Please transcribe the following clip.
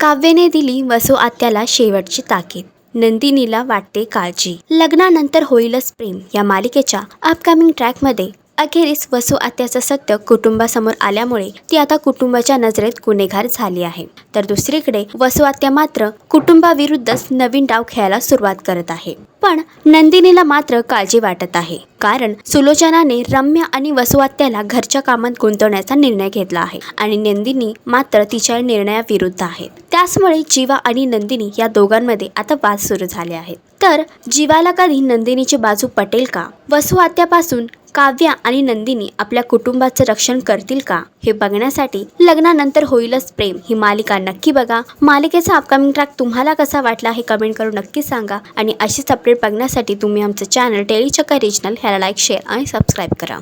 काव्यने दिली वसो आत्याला शेवटची ताकीद. नंदिनीला वाटते काळजी. लग्नानंतर होईलच प्रेम या मालिकेच्या अपकमिंग ट्रॅकमध्ये अखेरीस वसू आत्याचं सत्य कुटुंबासमोर आल्यामुळे ती आता कुटुंबाच्या नजरेत गुन्हेगार झाली आहे. तर दुसरीकडे वसू आत्या मात्र कुटुंबाविरुद्धच नवीन डाव खेळायला सुरुवात करत आहे. पण नंदिनीला मात्र काळजी वाटत आहे. कारण सुलोचनाने रम्या आणि वसुआत्याला घरच्या कामात गुंतवण्याचा निर्णय घेतला आहे आणि नंदिनी मात्र तिच्या निर्णयाविरुद्ध आहे. त्याचमुळे जीवा आणि नंदिनी या दोघांमध्ये आता वाद सुरू झाले आहेत. तर जीवाला कधी नंदिनीची बाजू पटेल का? वसुआत्यापासून काव्या आणि नंदिनी आपल्या कुटुंबाचं रक्षण करतील का हे बघण्यासाठी लग्नानंतर होईलच प्रेम. ही मालिका नक्की बघा. मालिकेचा अपकमिंग ट्रॅक तुम्हाला कसा वाटला हे कमेंट करून नक्की सांगा आणि अशीच अपडेट बघण्यासाठी तुम्ही आमचं चॅनल टेलीचक्का रिजनल ह्याला लाईक शेअर आणि सबस्क्राईब करा.